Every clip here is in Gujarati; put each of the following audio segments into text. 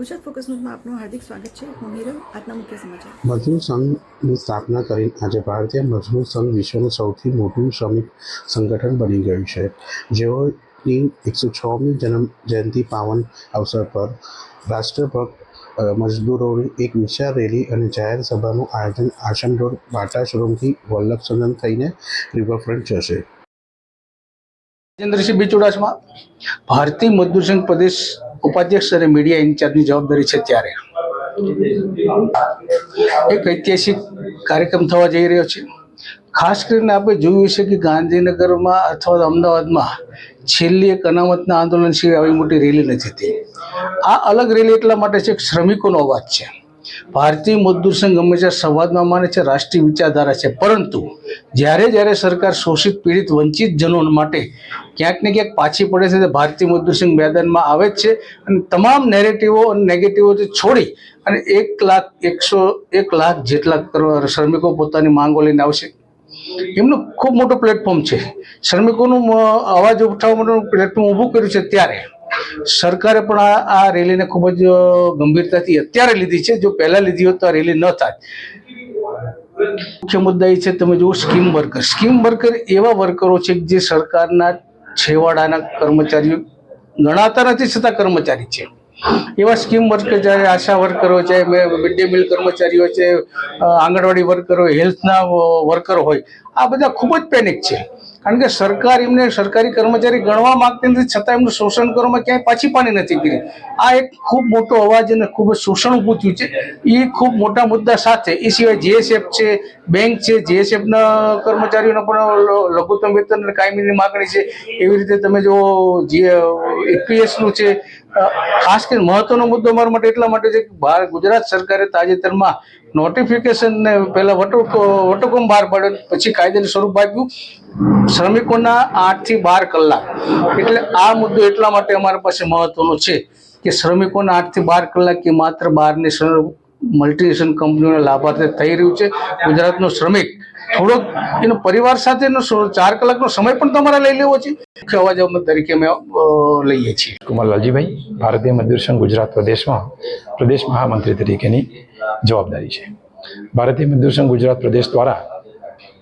ગુજરાત ફોકસ ન્યૂઝમાં આપનું હાર્દિક સ્વાગત છે. હું નીરવ આજના મુખ્ય સમાચાર. મજદૂર સંઘની સ્થાપના કરીને આજે ભારતીય મજદૂર સંઘ વિશ્વનું સૌથી મોટું શ્રમિક સંગઠન બની ગયું છે. જેઓની એકસો છમી જન્મ જયંતિ પાવન અવસર પર રાષ્ટ્રભક્ત મજદૂરોની એક વિશાળ રેલી અને જાહેર સભાનું આયોજન આશ્રમ રોડ બાટા શોરૂમથી વલ્લભ સદન થઈને રિવરફ્રન્ટ જશે. રાજેન્દ્રસિંહ બી ચુડાસમા ભારતીય મજદૂર સંઘ પ્રદેશ ઉપાધ્યક્ષ અને મીડિયા ઇન્ચાર્જની જવાબદારી છે ત્યારે. એક ઐતિહાસિક કાર્યક્રમ થવા જઈ રહ્યો છે. ખાસ કરીને આપણે જોયું છે કે ગાંધીનગરમાં અથવા અમદાવાદમાં છેલ્લી એક અનામતના આંદોલન સિવાય આવી મોટી રેલી નથી થતી આ અલગ રેલી એટલા માટે છે કે શ્રમિકોનો અવાજ છે. ભારતીય મજદૂર સંઘ હંમેશા સંવાદમાં માને છે, રાષ્ટ્રીય વિચારધારા છે. પરંતુ જ્યારે જ્યારે સરકાર શોષિત, પીડિત, વંચિત જનો માટે ક્યાંક ને ક્યાંક પાછી પડે છે તે ભારતીય મજદૂર સંઘ મેદાનમાં આવે જ છે અને તમામ નેરેટિવો અને નેગેટિવો છોડી અને એક લાખ એકસો એક લાખ જેટલા શ્રમિકો પોતાની માંગો લઈને આવશે. એમનું ખૂબ મોટું પ્લેટફોર્મ છે. શ્રમિકોનું અવાજ ઉઠાવવા માટેનું પ્લેટફોર્મ ઊભું કર્યું છે ત્યારે. સરકારે પણ આ આ રેલીને ખૂબ જ ગંભીરતાથી અત્યારે લીધી છે. જો પહેલાં લીધી હોત તો આ રેલી ન થાય. મુખ્ય મુદ્દા એ છે, તમે જુઓ સ્કીમ વર્કર. સ્કીમ વર્કર એવા વર્કરો છે જે સરકારના છેવાડાના કર્મચારીઓ ગણાતા નથી, છતાં કર્મચારી છે. એવા સ્કીમ વર્કર જ્યારે આશા વર્કરો છે મિડ ડે મિલ કર્મચારીઓ છે આંગણવાડી વર્કરો હેલ્થના વર્કરો હોય, આ બધા ખૂબ જ પેનિક છે. કારણ કે સરકાર એમને સરકારી કર્મચારી ગણવા માંગતી નથી, છતાં એમનું શોષણ કરવામાં ક્યાંય પાછી પાણી નથી કરી. આ એક ખૂબ મોટો અવાજ અને ખૂબ જ શોષણ થયું છે. એ ખૂબ મોટા મુદ્દા સાથે એ સિવાય જીએસએફ છે બેંક છે જીએસએફના કર્મચારીઓના પણ લઘુત્તમ વેતન અને કાયમીની માગણી છે. એવી રીતે તમે જો જે એપીએસનું છે ખાસ કરીને મહત્વનો મુદ્દો મારા માટે એટલા માટે છે કે ભાર ગુજરાત સરકારે તાજેતરમાં નોટિફિકેશન ને પહેલા વટો વટોકમ બહાર પાડ્યો પછી કાયદાનું સ્વરૂપ આપ્યું. શ્રમિકોના આઠથી બાર કલાક. એટલે આ મુદ્દો એટલા માટે અમારા પાસે મહત્વનો છે કે શ્રમિકોના આઠથી બાર કલાક કે માત્ર બારની મલ્ટીનેશનલ કંપનીઓના લાભાર્થી થઈ રહ્યું છે. ગુજરાતનો શ્રમિક થોડોક એનો પરિવાર સાથેનો ચાર કલાકનો સમય પણ તમારે લઈ લેવો છે. મુખ્ય અવાજ તરીકે અમે લઈએ છીએ. કુમાર લાલજીભાઈ, ભારતીય મજદૂર ગુજરાત પ્રદેશમાં, પ્રદેશ મહામંત્રી તરીકેની જવાબદારી છે. ભારતીય મજદૂર ગુજરાત પ્રદેશ દ્વારા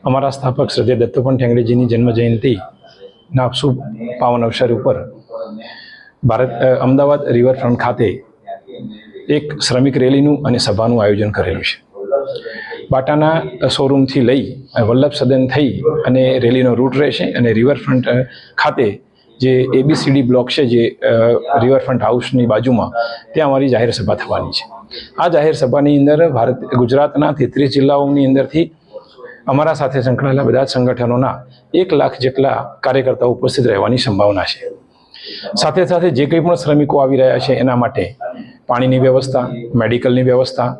અમારા સ્થાપક શ્રદ્ધે દત્તોપંત ઠેંગડીજીની જન્મ જયંતિના શુભ પાવન અવસર ઉપર ભારત અમદાવાદ રિવરફ્રન્ટ ખાતે એક શ્રમિક રેલીનું અને સભાનું આયોજન કરેલું છે. બાટાના શોરૂમથી લઈ વલ્લભ સદન થઈ અને રેલીનો રૂટ રહેશે અને રિવરફ્રન્ટ ખાતે જે એબીસીડી બ્લોક છે જે રિવરફ્રન્ટ હાઉસની બાજુમાં, ત્યાં અમારી જાહેર સભા થવાની છે. આ જાહેર સભાની અંદર ભારત, ગુજરાતના તેત્રીસ જિલ્લાઓની અંદરથી અમારા સાથે સંકળાયેલા બધા જ સંગઠનોના એક લાખ જેટલા કાર્યકર્તાઓ ઉપસ્થિત રહેવાની સંભાવના છે. સાથે સાથે જે કંઈ પણ શ્રમિકો આવી રહ્યા છે એના માટે પાણીની વ્યવસ્થા, મેડિકલની વ્યવસ્થા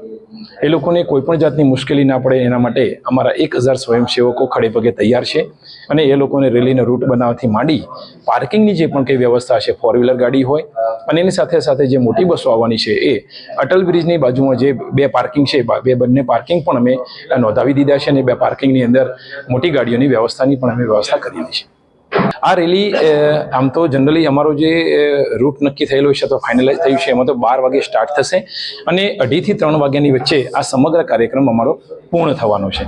એ લોકોને કોઈ પણ જાતની મુશ્કેલી ના પડે એના માટે અમારા એક હજાર સ્વયંસેવકો ખડે પગે તૈયાર છે અને એ લોકોને રેલીનો રૂટ બનાવવાથી માંડી પાર્કિંગની જે પણ કંઈ વ્યવસ્થા છે ફોર વ્હીલર ગાડી હોય અને એની સાથે સાથે જે મોટી બસો આવવાની છે એ અટલ બ્રિજની બાજુમાં જે બે પાર્કિંગ છે બે બંને પાર્કિંગ પણ અમે નોંધાવી દીધા છે અને બે પાર્કિંગની અંદર મોટી ગાડીઓની વ્યવસ્થાની પણ અમે વ્યવસ્થા કરેલી છે. આ રેલી આમ તો જનરલી અમારો જે રૂટ નક્કી થયેલો છે, તો ફાઇનલાઇઝ થયું છે, એમાં તો બાર વાગે સ્ટાર્ટ થશે. અને અઢીથી ત્રણ વાગ્યાની વચ્ચે આ સમગ્ર કાર્યક્રમ અમારો પૂર્ણ થવાનો છે.